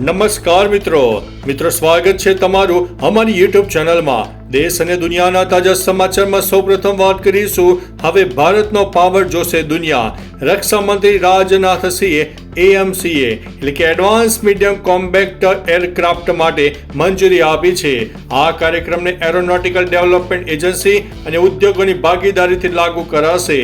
નમસ્કાર મિત્રો. મિત્રો, સ્વાગત છે તમારું અમારી યુટ્યુબ ચેનલમાં. દેશ અને દુનિયાના તાજા સમાચારમાં સૌપ્રથમ વાત કરીશું. હવે ભારતનો પાવર જોશે દુનિયા. રક્ષા મંત્રી રાજનાથ સિંહે એએમસીએ એટલે કે એડવાન્સ મીડિયમ કોમ્બેક્ટ એરક્રાફ્ટ માટે મંજૂરી આપી છે. આ કાર્યક્રમને એરોનોટિકલ ડેવલપમેન્ટ એજન્સી અને ઉદ્યોગોની ભાગીદારીથી લાગુ કરાશે.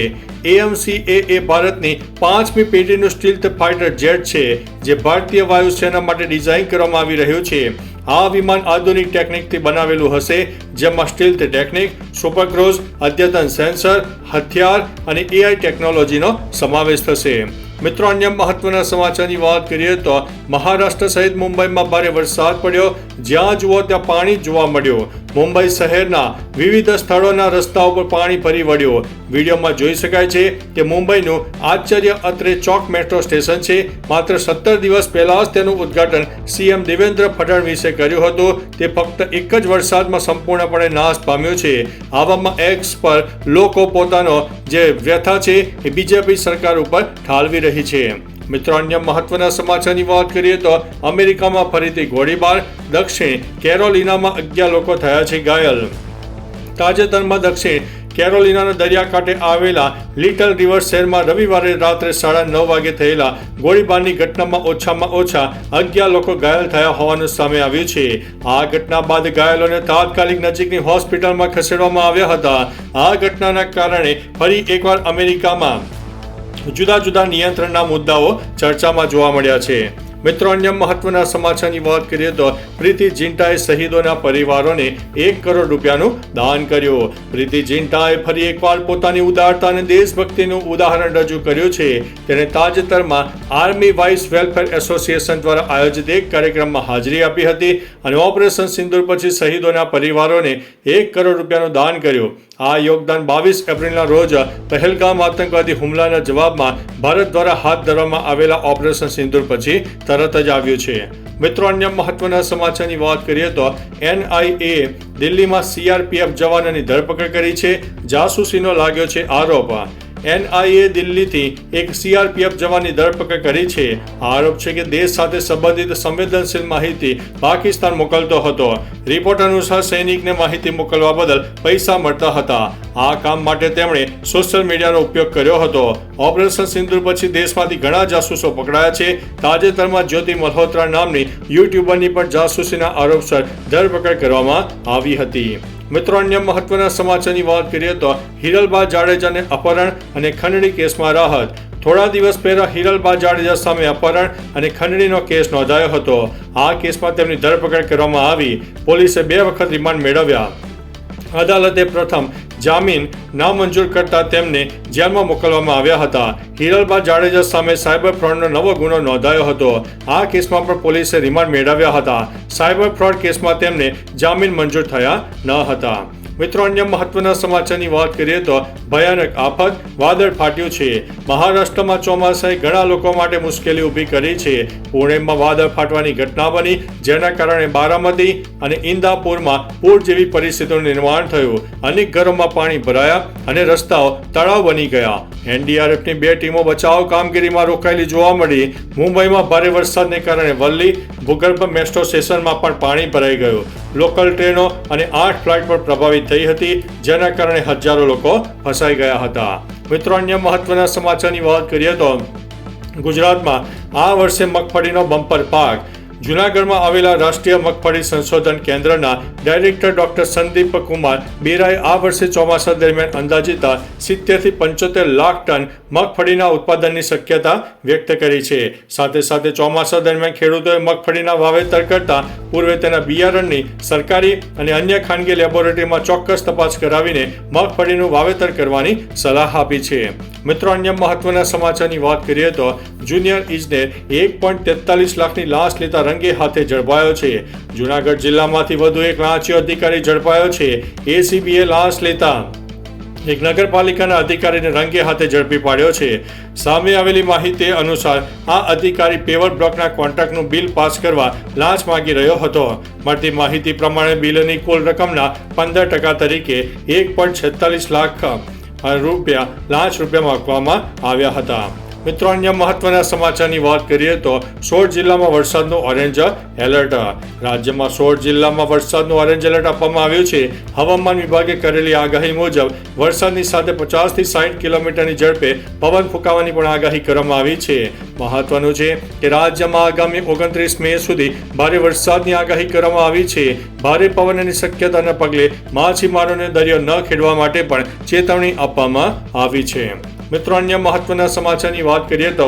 એએમસીએ એ ભારતની પાંચમી પેઢીનું સ્ટીલ્થ ફાઇટર જેટ છે, જે ભારતીય વાયુસેના માટે ડિઝાઇન કરવામાં આવી રહ્યું છે. આ વિમાન આધુનિક ટેકનિકથી બનાવેલું હશે, જેમાં સ્ટીલ્થ ટેકનિક, સુપરક્રોઝ, અદ્યતન સેન્સર, હથિયાર અને એઆઈ ટેકનોલોજીનો સમાવેશ થશે. મિત્રો, અન્ય મહત્વના સમાચારની વાત કરીએ તો મહારાષ્ટ્ર સહિત મુંબઈમાં ભારે વરસાદ પડ્યો. જ્યાં જુઓ ત્યાં પાણી જોવા મળ્યું. મુંબઈ શહેરના વિવિધ સ્થળોના રસ્તાઓ પર પાણી ફરી વળ્યું. વિડીયોમાં જોઈ શકાય છે કે મુંબઈનું આશ્ચર્ય અત્રે ચોક મેટ્રો સ્ટેશન છે. માત્ર સત્તર દિવસ પહેલા જ તેનું ઉદ્ઘાટન સીએમ દેવેન્દ્ર ફડણવીસે કર્યું હતું. તે ફક્ત એક જ વરસાદમાં સંપૂર્ણપણે નાશ પામ્યો છે. આવામાં એક્સ પર લોકો પોતાનો જે વ્યથા છે એ બીજેપી સરકાર ઉપર ઠાલવી રહી છે. મિત્રો, અન્ય મહત્વના સમાચારની વાત કરીએ તો અમેરિકામાં ફરીથી ગોળીબાર. દક્ષિણ કેરોલિનામાં અગિયાર લોકો થયા છે ઘાયલ. તાજેતરમાં દક્ષિણ કેરોલિનાના દરિયાકાંઠે આવેલા લિટલ રિવર શહેરમાં રવિવારે રાત્રે સાડા નવ વાગે થયેલા ગોળીબારની ઘટનામાં ઓછામાં ઓછા અગિયાર લોકો ઘાયલ થયા હોવાનું સામે આવ્યું છે. આ ઘટના બાદ ઘાયલોને તાત્કાલિક નજીકની હોસ્પિટલમાં ખસેડવામાં આવ્યા હતા. આ ઘટનાના કારણે ફરી એકવાર અમેરિકામાં જુદા જુદા નિયંત્રણના મુદ્દાઓ ચર્ચામાં જોવા મળ્યા છે. મિત્રો, અન્ય મહત્વના સમાચારની વાત કરીએ તો પ્રીતિ જિન્ટાએ શહીદોના પરિવારોને એક કરોડ રૂપિયાનું દાન કર્યું. પ્રીતિ જિન્ટાએ ફરી એકવાર પોતાની ઉદારતા અને દેશભક્તિનું ઉદાહરણ રજૂ કર્યું છે. તેણે તાજેતરમાં આર્મી વાઇસ વેલફેર એસોસિએશન દ્વારા આયોજિત એક કાર્યક્રમમાં હાજરી આપી હતી અને ઓપરેશન સિંદુર પછી શહીદોના પરિવારોને એક કરોડ રૂપિયાનું દાન કર્યું. આ યોગદાન બાવીસ એપ્રિલના રોજ પહેલગામ આતંકવાદી હુમલાના જવાબમાં ભારત દ્વારા હાથ ધરવામાં આવેલા ઓપરેશન સિંદુર પછી તરત જ આવ્યું છે. મિત્રો, અન્ય મહત્વના સમાચારની વાત કરીએ તો એનઆઈએ દિલ્હીમાં સીઆરપીએફ જવાનોની ધરપકડ કરી છે. જાસૂસીનો લાગ્યો છે આરોપ. એનઆઈએ દિલ્હીથી એક સીઆરપીએફ જવાનની ધરપકડ કરી છે. આરોપ છે કે દેશ સાથે સંબંધિત સંવેદનશીલ માહિતી પાકિસ્તાન મોકલતો હતો. રિપોર્ટ અનુસાર સૈનિકને માહિતી મોકલવા બદલ પૈસા મળતા હતા. આ કામ માટે તેમણે સોશિયલ મીડિયાનો ઉપયોગ કર્યો હતો. ઓપરેશન સિંદુર પછી દેશમાંથી ઘણા જાસૂસો પકડાયા છે. તાજેતરમાં જ્યોતિ મલ્હોત્રા નામની યુટ્યુબરની પણ જાસૂસીના આરોપસર ધરપકડ કરવામાં આવી હતી. મિત્રો, અન્ય મહત્વના સમાચારની વાત કરીએ તો હિરલબા જાડેજાને અપહરણ અને ખંડણી કેસમાં રાહત. થોડા દિવસ પહેલા હિરલબા જાડેજા સામે અપહરણ અને ખંડણીનો કેસ નોંધાયો હતો. આ કેસમાં તેમની ધરપકડ કરવામાં આવી. પોલીસે બે વખત રિમાન્ડ મેળવ્યા. અદાલતે પ્રથમ જામીન નામંજૂર કરતા તેમને જેલમાં મોકલવામાં આવ્યા હતા. હિરલબા જાડેજા સામે સાયબર ફ્રોડનો નવો ગુનો નોંધાયો હતો. આ કેસમાં પણ પોલીસે રિમાન્ડ મેળવ્યા હતા. સાયબર ફ્રોડ કેસમાં તેમને જામીન મંજૂર થયા ન હતા. મિત્રો, અન્ય મહત્વના સમાચારની વાત કરીએ તો ભયાનક આફત વાદળ ફાટ્યું છે. મહારાષ્ટ્રમાં ચોમાસાએ ઘણા લોકો માટે મુશ્કેલી ઊભી કરી છે. પુણેમાં વાદળ ફાટવાની ઘટના બની, જેના કારણે બારામતી અને ઇન્દાપુરમાં પૂર જેવી પરિસ્થિતિનું નિર્માણ થયું. અનેક ઘરોમાં પાણી ભરાયા અને રસ્તાઓ તળાવ બની ગયા. એનડીઆરએફની બે ટીમો બચાવ કામગીરીમાં રોકાયેલી જોવા મળી. મુંબઈમાં ભારે વરસાદને કારણે વલ્લી, ભૂગર્ભ મેટ્રો સ્ટેશનમાં પણ પાણી ભરાઈ ગયું. લોકલ ટ્રેનો અને આઠ ફ્લાઇટ પર પ્રભાવિત થઈ હતી, જેના કારણે હજારો લોકો ફસાઈ ગયા હતા. મિત્રો, અન્ય મહત્વના સમાચારની વાત કરીએ તો ગુજરાતમાં આ વર્ષે મગફળીનો બમ્પર પાક જૂનાગઢમાં આવેલા રાષ્ટ્રીય મગફળી સંશોધન કેન્દ્રના ડાયરેક્ટર ડોક્ટર સંદીપ કુમાર બેરાએ આ વર્ષે ચોમાસા દરમિયાન અંદાજિત સિત્તેરથી પંચોતેર લાખ ટન મગફળીના ઉત્પાદનની શક્યતા વ્યક્ત કરી છે. સાથે સાથે ચોમાસા દરમિયાન ખેડૂતોએ મગફળીના વાવેતર કરતા પૂર્વે તેના બિયારણની સરકારી અને અન્ય ખાનગી લેબોરેટરીમાં ચોક્કસ તપાસ કરાવીને મગફળીનું વાવેતર કરવાની સલાહ આપી છે. મિત્રો, અન્ય મહત્વના સમાચારની વાત કરીએ તો જુનિયર ઇજનેર એક પોઈન્ટ તેતાલીસ લાખની લાશ લેતા રંગે હાથે ઝડપાયો છે. જુનાગઢ જિલ્લામાંથી વધુ એક લાંચીયો અધિકારી ઝડપાયો છે. એસીબીએ લાંચ લેતા એક નગરપાલિકાના અધિકારીને રંગે હાથે ઝડપી પાડ્યો છે. સામે આવેલી માહિતી અનુસાર આ અધિકારી પેવર બ્લોકના કોન્ટ્રાક્ટનું બિલ પાસ કરવા લાંચ માંગી રહ્યો હતો. મળતી માહિતી પ્રમાણે બિલની કુલ રકમના પંદર ટકા તરીકે એક પોઈન્ટ છેતાલીસ લાખ રૂપિયા લાંચ રૂપિયા આપવામાં આવ્યા હતા. મિત્રો, અન્ય મહત્વના સમાચારની વાત કરીએ તો સોળ જિલ્લામાં વરસાદનું ઓરેન્જ એલર્ટ રાજ્યમાં સોળ જિલ્લામાં વરસાદનું ઓરેન્જ એલર્ટ આપવામાં આવ્યું છે. હવામાન વિભાગે કરેલી આગાહી મુજબ, વરસાદની સાથે પચાસથી સાઠ કિલોમીટરની ઝડપે પવન ફૂંકાવાની પણ આગાહી કરવામાં આવી છે. મહત્વનું છે કે રાજ્યમાં આગામી ઓગણત્રીસ મે સુધી ભારે વરસાદની આગાહી કરવામાં આવી છે. ભારે પવનની શક્યતાના પગલે માછીમારોને દરિયો ન ખેડવા માટે પણ ચેતવણી આપવામાં આવી છે. મિત્રો, અન્ય મહત્વના સમાચારની વાત કરીએ તો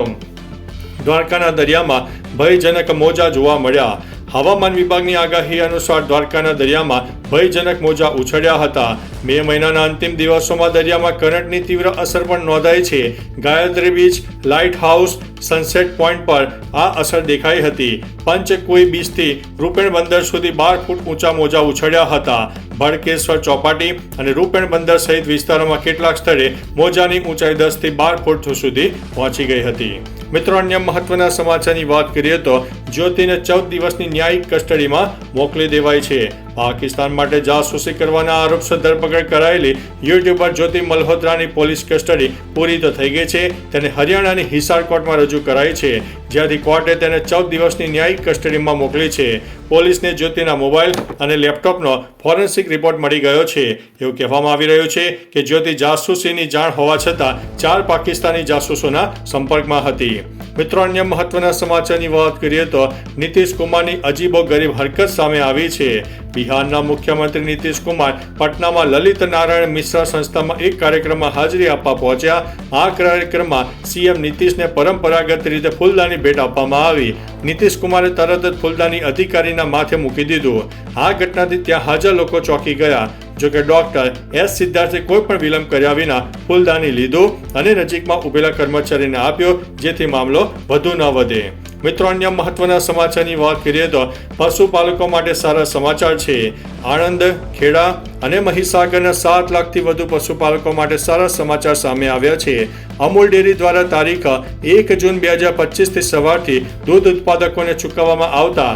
દ્વારકાના દરિયામાં ભયજનક મોજા જોવા મળ્યા. હવામાન વિભાગની આગાહી અનુસાર દ્વારકાના દરિયામાં ભયજનક મોજા ઉછળ્યા હતા. મે મહિનાના અંતિમ દિવસોમાં દરિયામાં કરંટની તીવ્ર અસર પણ નોંધાઈ છે. Gayatri beach lighthouse sunset point પર આ અસર દેખાઈ હતી. પંચકુઈ બીચથી રૂપેણ બંદર સુધી બાર ફૂટ ઊંચા મોજા ઉછળ્યા હતા. ભડકેશ્વર ચોપાટી અને રૂપેણ બંદર સહિત વિસ્તારોમાં કેટલાક સ્થળે મોજાની ઊંચાઈ દસથી બાર ફૂટ સુધી પહોંચી ગઈ હતી. મિત્રો, અન્ય મહત્વના સમાચારની વાત કરીએ તો જ્યોતિને ચૌદ દિવસની ન્યાયિક કસ્ટડીમાં મોકલી દેવાઈ છે. પાકિસ્તાન માટે જાસૂસી કરવાના આરોપસર ધરપકડ કરાયેલી યુટ્યુબર જ્યોતિ મલ્હોત્રાની પોલીસ કસ્ટડી પૂરી તો થઈ ગઈ છે. તેને હરિયાણાની હિસાર કોર્ટમાં રજૂ કરાઈ છે. જ્યાંથી કોર્ટે તેને ચૌદ દિવસની ન્યાયિક કસ્ટડીમાં મોકલી છે. પોલીસને જ્યોતિના મોબાઈલ અને લેપટોપનો ફોરેન્સિક રિપોર્ટ મળી ગયો છે. એવું કહેવામાં આવી રહ્યું છે કે જ્યોતિ જાસૂસીની જાણ હોવા છતાં ચાર પાકિસ્તાની જાસૂસોના સંપર્કમાં હતી. મિત્રો, અન્ય મહત્વના સમાચારની વાત કરીએ તો નીતિશ કુમારની અજીબો ગરીબ હરકત સામે આવી છે. બિહારના મુખ્યમંત્રી નીતિશ કુમાર પટનામાં લલિત નારાયણ મિશ્રા સંસ્થામાં એક કાર્યક્રમમાં હાજરી આપવા પહોંચ્યા. આ કાર્યક્રમમાં સીએમ નીતિશને પરંપરાગત રીતે ફૂલદાની ભેટ આપવામાં આવી. નીતિશ કુમારે તરત જ ફૂલદાની અધિકારીના માથે મૂકી દીધું. આ ઘટનાથી ત્યાં હાજર લોકો ચોંકી ગયા. જોકે ડોક્ટર એસ સિદ્ધાર્થે કોઈ પણ વિલંબ કર્યા વિના ફૂલદાની લીધું અને નજીકમાં ઉભેલા કર્મચારીને આપ્યો, જેથી મામલો વધુ ન વધે. મિત્રો, અન્ય મહત્વના સમાચારની વાત કરીએ તો પશુપાલકો માટે સારા સમાચાર છે. આણંદ, ખેડા અને મહીસાગરના સાત લાખથી વધુ પશુપાલકો માટે સારા સમાચાર સામે આવ્યા છે. અમૂલ ડેરી દ્વારા તારીખ એક જૂન બે હજાર પચીસથી સવારથી દૂધ ઉત્પાદકોને ચૂકવવામાં આવતા.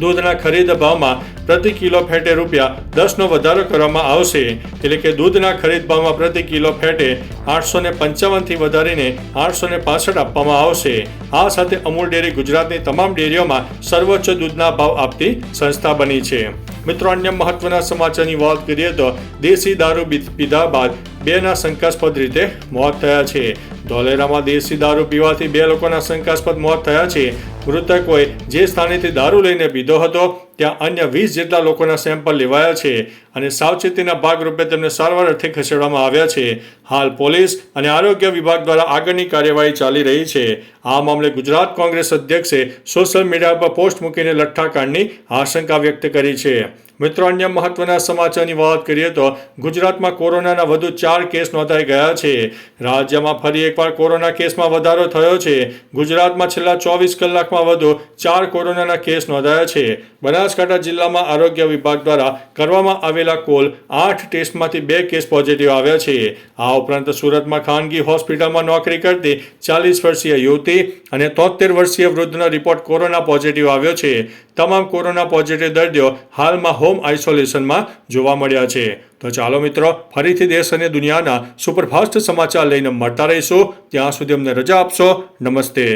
દૂધના ખરીદ ભાવમાં પ્રતિ કિલો ફેટે રૂપિયા દસનો વધારો કરવામાં આવશે. એટલે કે દૂધના ખરીદ ભાવમાં પ્રતિ કિલો ફેટે આઠસો ને પંચાવનથી વધારીને આઠસો ને પાસઠ આપવામાં આવશે. આ સાથે અમૂલ ડેરી ગુજરાતની તમામ ડેરીઓમાં સર્વોચ્ચ દૂધના ભાવ આપતી સંસ્થા બની છે. મિત્રો, અન્ય મહત્વના સમાચારની વાત કરીએ તો દેશી દારૂ પીધા બાદ બેના શંકાસ્પદ રીતે મોત થયા છે. ધોલેરામાં દેશી દારૂ પીવાથી બે લોકોના શંકાસ્પદ મોત થયા છે. મૃતકોએ જે સ્થાનેથી દારૂ લઈને પીધો હતો, ત્યાં અન્ય વીસ જેટલા લોકોના સેમ્પલ લેવાયા છે અને સાવચેતીના ભાગરૂપે તેમને સારવાર અર્થે ખસેડવામાં આવ્યા છે. હાલ પોલીસ અને આરોગ્ય વિભાગ દ્વારા આગળની કાર્યવાહી ચાલી રહી છે. આ મામલે ગુજરાત કોંગ્રેસ અધ્યક્ષે સોશિયલ મીડિયા પર પોસ્ટ મૂકીને લઠ્ઠાકાંડની આશંકા વ્યક્ત કરી છે. મિત્રો, અન્ય મહત્વના સમાચારની વાત કરીએ તો ગુજરાતમાં કોરોનાના વધુ ચાર કેસ નોંધાઈ ગયા છે. રાજ્યમાં ફરી એકવાર કોરોના કેસમાં વધારો થયો છે. ગુજરાતમાં છેલ્લા ચોવીસ કલાકમાં વધુ ચાર કોરોનાના કેસ નોંધાયા છે. બનાસકાંઠા જિલ્લામાં આરોગ્ય વિભાગ દ્વારા કરવામાં આવેલા કુલ આઠ ટેસ્ટમાંથી બે કેસ પોઝિટિવ આવ્યા છે. આ ઉપરાંત સુરતમાં ખાનગી હોસ્પિટલમાં નોકરી કરતી ચાલીસ વર્ષીય યુવતી અને તોતેર વર્ષીય વૃદ્ધનો રિપોર્ટ કોરોના પોઝિટિવ આવ્યો છે. તમામ કોરોના પોઝિટિવ દર્દીઓ હાલમાં હોમ આઇસોલેશનમાં જોવા મળ્યા છે. તો ચાલો મિત્રો, ફરીથી દેશ અને દુનિયાના સુપરફાસ્ટ સમાચાર લઈને મળતા રહીશું. ત્યાં સુધી અમને રજા આપશો. નમસ્તે.